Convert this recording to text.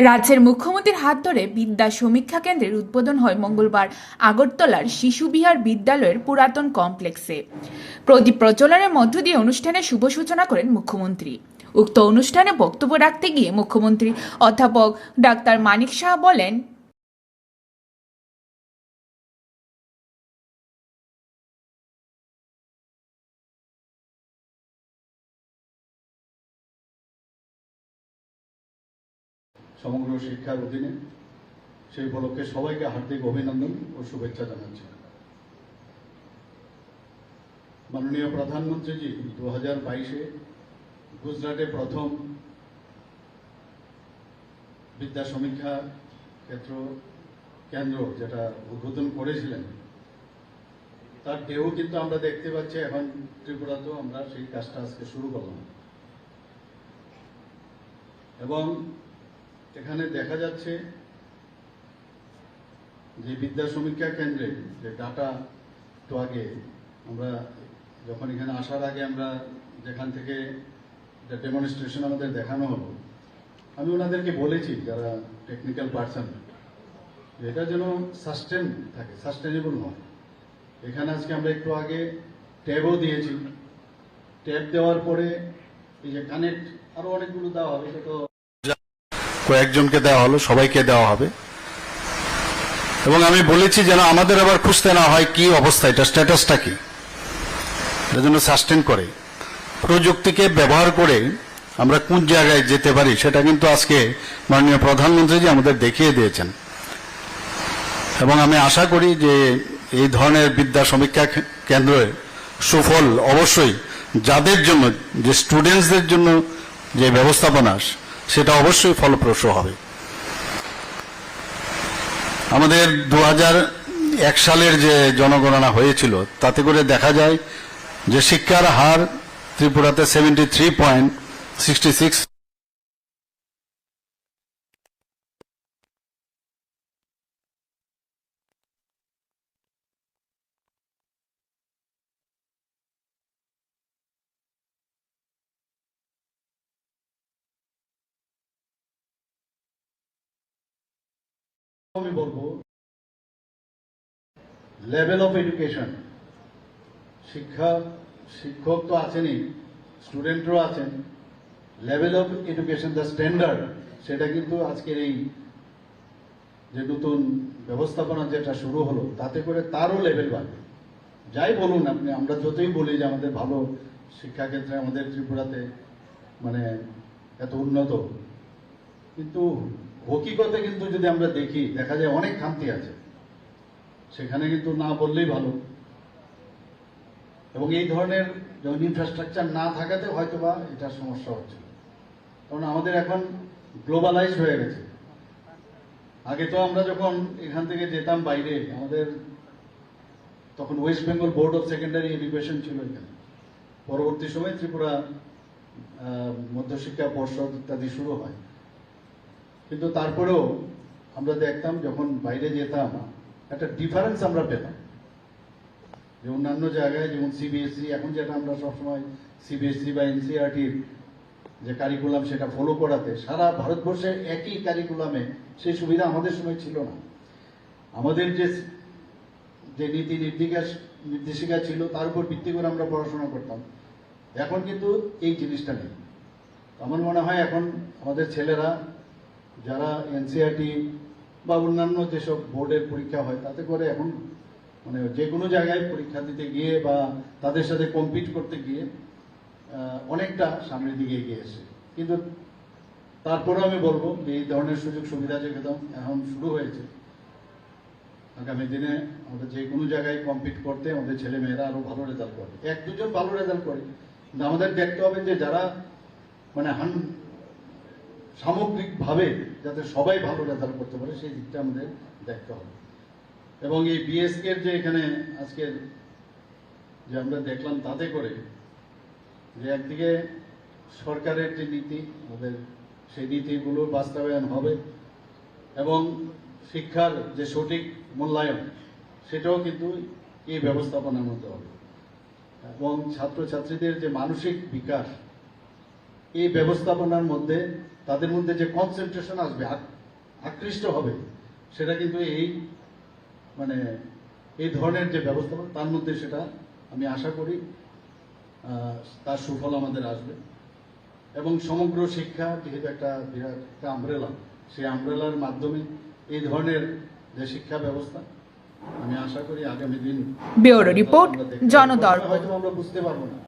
রাজ্যের মুখ্যমন্ত্রীর হাত ধরে বিদ্যা সমীক্ষা কেন্দ্রের উদ্বোধন হয় মঙ্গলবার আগরতলার শিশুবিহার বিদ্যালয়ের পুরাতন কমপ্লেক্সে। প্রদীপ প্রচলনের মধ্য দিয়ে অনুষ্ঠানের শুভ সূচনা করেন মুখ্যমন্ত্রী। উক্ত অনুষ্ঠানে বক্তব্য রাখতে গিয়ে মুখ্যমন্ত্রী অধ্যাপক ডাক্তার মানিক শাহ বলেন সমগ্র শিক্ষার অধীনে সেই উপলক্ষে সবাইকে হার্দিক অভিনন্দন ও শুভেচ্ছা জানাচ্ছি। মাননীয় প্রধানমন্ত্রীজি দু হাজার বাইশে গুজরাটে প্রথম বিদ্যা সমীক্ষা ক্ষেত্র কেন্দ্র যেটা উদ্বোধন করেছিলেন, তার ঢেউ কিন্তু আমরা দেখতে পাচ্ছি, এখন ত্রিপুরাতেও আমরা সেই কাজটা আজকে শুরু করলাম। এবং এখানে দেখা যাচ্ছে যে বিদ্যা সমীক্ষা কেন্দ্রে যে ডাটা তো আগে আমরা যখন এখানে আসার আগে আমরা যেখান থেকে ডেমনস্ট্রেশন আমাদের দেখানো হলো, আমি ওনাদেরকে বলেছি, যারা টেকনিক্যাল পার্সন এটা যেন সাস্টেন থাকে সাস্টেনেবল হয়। এখানে আজকে আমরা একটু আগে ট্যাবও দিয়েছি। ট্যাব দেওয়ার পরে এই যে কানেক্ট আরও অনেকগুলো দেওয়া হবে সেটা তো কয়েকজনকে দেওয়া হলো, সবাইকে দেওয়া হবে। এবং আমি বলেছি যেন আমাদের আবার খুঁজতে না হয় কি অবস্থা, এটা স্ট্যাটাসটা কি। এটা যেন সাস্টেন করে। প্রযুক্তিকে ব্যবহার করে আমরা কোন জায়গায় যেতে পারি, সেটা কিন্তু আজকে মাননীয় প্রধানমন্ত্রীজি আমাদের দেখিয়ে দিয়েছেন। এবং আমি আশা করি যে এই ধরনের বিদ্যা সমীক্ষা কে- কেন্দ্রের সুফল অবশ্যই যাদের জন্য, যে স্টুডেন্টসদের জন্য যে ব্যবস্থাপনা সেটা অবশ্যই ফলপ্রসূ হবে। আমাদের দু এক সালের যে জনগণনা হয়েছিল, তাতে করে দেখা যায় যে শিক্ষার হার ত্রিপুরাতে seventy three point sixty six আমি বলব লেভেল অফ এডুকেশন শিক্ষা, শিক্ষক তো আছেনই স্টুডেন্টও আছেন level of education the standard সেটা কিন্তু আজকের এই যে নতুন ব্যবস্থাপনা যেটা শুরু হলো, তাতে করে তারও লেভেল বাড়বে। যাই বলুন আপনি, আমরা যতই বলি যে আমাদের ভালো শিক্ষাক্ষেত্রে আমাদের ত্রিপুরাতে মানে এত উন্নত, কিন্তু হকিকতে কিন্তু যদি আমরা দেখি, দেখা যায় অনেক খামতি আছে। সেখানে কিন্তু না বললেই ভালো। এবং এই ধরনের ইনফ্রাস্ট্রাকচার না থাকাতে হয়তো বা এটা সমস্যা হচ্ছে। কারণ আমাদের এখন গ্লোবালাইজ হয়ে গেছে। আগে তো আমরা যখন এখান থেকে যেতাম বাইরে, আমাদের তখন West Bengal board of secondary education ছিল এখানে। পরবর্তী সময় ত্রিপুরা মধ্যশিক্ষা পর্ষদ ইত্যাদি শুরু হয়। কিন্তু তারপরেও আমরা দেখতাম যখন বাইরে যেতাম একটা ডিফারেন্স আমরা পেতাম। যে অন্যান্য জায়গায় যেমন সিবিএসসি E, এখন যেটা আমরা সবসময় সিবিএসসি বা এনসিআরটির যে কারিকুলাম সেটা ফলো করাতে সারা ভারতবর্ষের একই কারিকুলামে সেই সুবিধা আমাদের সময় ছিল না। আমাদের যে যে নীতি নির্দিকা নির্দেশিকা ছিল তার উপর ভিত্তি করে আমরা পড়াশোনা করতাম। এখন কিন্তু এই জিনিসটা নেই। আমার মনে হয় এখন আমাদের ছেলেরা যারা এনসিআরটি বা অন্যান্য যেসব বোর্ডের পরীক্ষা হয়, তাতে করে এখন মানে যে কোনো জায়গায় পরীক্ষা দিতে গিয়ে বা তাদের সাথে কম্পিট করতে গিয়ে অনেকটা সামনের দিকে এগিয়ে এসে কিন্তু তারপরেও আমি বলব যে এই ধরনের সুযোগ সুবিধা যেহেতু এখন শুরু হয়েছে, আগামী দিনে আমাদের যে কোনো জায়গায় কম্পিট করতে আমাদের ছেলে মেয়েরা আরও ভালো রেজাল্ট করে এক দুজন ভালো রেজাল্ট করে, কিন্তু আমাদের দেখতে হবে যে যারা মানে হান সামগ্রিকভাবে যাতে সবাই ভালো রেজাল্ট করতে পারে, সেই দিকটা আমাদের দেখতে হবে। এবং এই বিএসকে যে এখানে আজকের যে আমরা দেখলাম, তাতে করে যে একদিকে সরকারের যে নীতি, আমাদের সেই নীতিগুলো বাস্তবায়ন হবে এবং শিক্ষার যে সঠিক মূল্যায়ন, সেটাও কিন্তু এই ব্যবস্থাপনার মধ্যে হবে। এবং ছাত্রছাত্রীদের যে মানসিক বিকাশ, এই ব্যবস্থাপনার মধ্যে তাদের মধ্যে যে কনসেন্ট্রেশন আসবে আকৃষ্ট হবে সেটা কিন্তু এই মানে এই ধরনের যে ব্যবস্থা তার মধ্যে সেটা আমি আশা করি তার সুফল আমাদের আসবে। এবং সমগ্র শিক্ষা যেহেতু একটা বিরাট একটা আমব্রেলা সেই আমব্রেলার মাধ্যমে এই ধরনের যে শিক্ষা ব্যবস্থা আমি আশা করি আগামী দিন ব্যুরো রিপোর্ট জনদর্পণ আমরা বুঝতে পারব না।